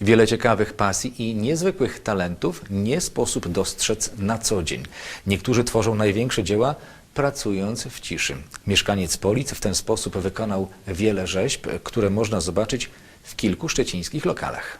Wiele ciekawych pasji i niezwykłych talentów nie sposób dostrzec na co dzień. Niektórzy tworzą największe dzieła pracując w ciszy. Mieszkaniec Polic w ten sposób wykonał wiele rzeźb, które można zobaczyć w kilku szczecińskich lokalach.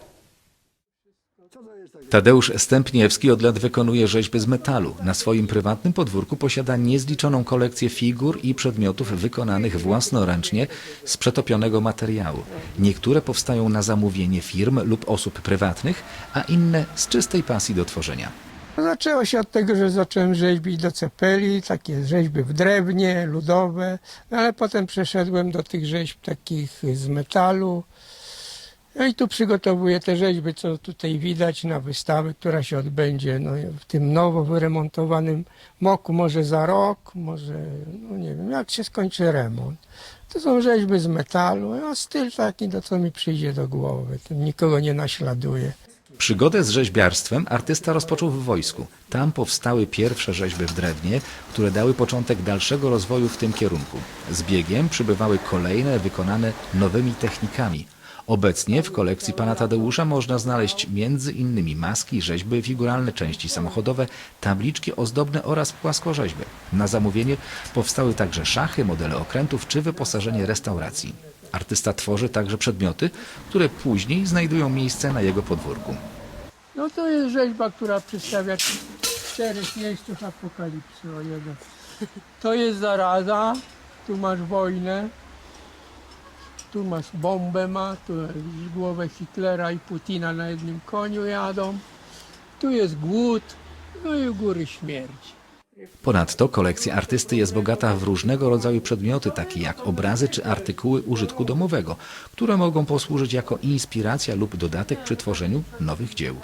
Tadeusz Stępniewski od lat wykonuje rzeźby z metalu. Na swoim prywatnym podwórku posiada niezliczoną kolekcję figur i przedmiotów wykonanych własnoręcznie z przetopionego materiału. Niektóre powstają na zamówienie firm lub osób prywatnych, a inne z czystej pasji do tworzenia. Zaczęło się od tego, że zacząłem rzeźbić do cepeli, takie rzeźby w drewnie, ludowe, ale potem przeszedłem do tych rzeźb takich z metalu. No i tu przygotowuję te rzeźby, co tutaj widać na wystawy, która się odbędzie no, w tym nowo wyremontowanym moku, może za rok, może, no nie wiem, jak się skończy remont. To są rzeźby z metalu, a styl taki, do co mi przyjdzie do głowy, nikogo nie naśladuję. Przygodę z rzeźbiarstwem artysta rozpoczął w wojsku. Tam powstały pierwsze rzeźby w drewnie, które dały początek dalszego rozwoju w tym kierunku. Z biegiem przybywały kolejne wykonane nowymi technikami. Obecnie w kolekcji pana Tadeusza można znaleźć innymi maski, rzeźby figuralne, części samochodowe, tabliczki ozdobne oraz płaskorzeźby. Na zamówienie powstały także szachy, modele okrętów czy wyposażenie restauracji. Artysta tworzy także przedmioty, które później znajdują miejsce na jego podwórku. No to jest rzeźba, która przedstawia czterech jeźdźców apokalipsy. O jeden. To jest zaraza, tu masz wojnę, tu masz bombę ma, tu głowę Hitlera i Putina na jednym koniu jadą. Tu jest głód, no i u góry śmierć. Ponadto kolekcja artysty jest bogata w różnego rodzaju przedmioty, takie jak obrazy czy artykuły użytku domowego, które mogą posłużyć jako inspiracja lub dodatek przy tworzeniu nowych dzieł.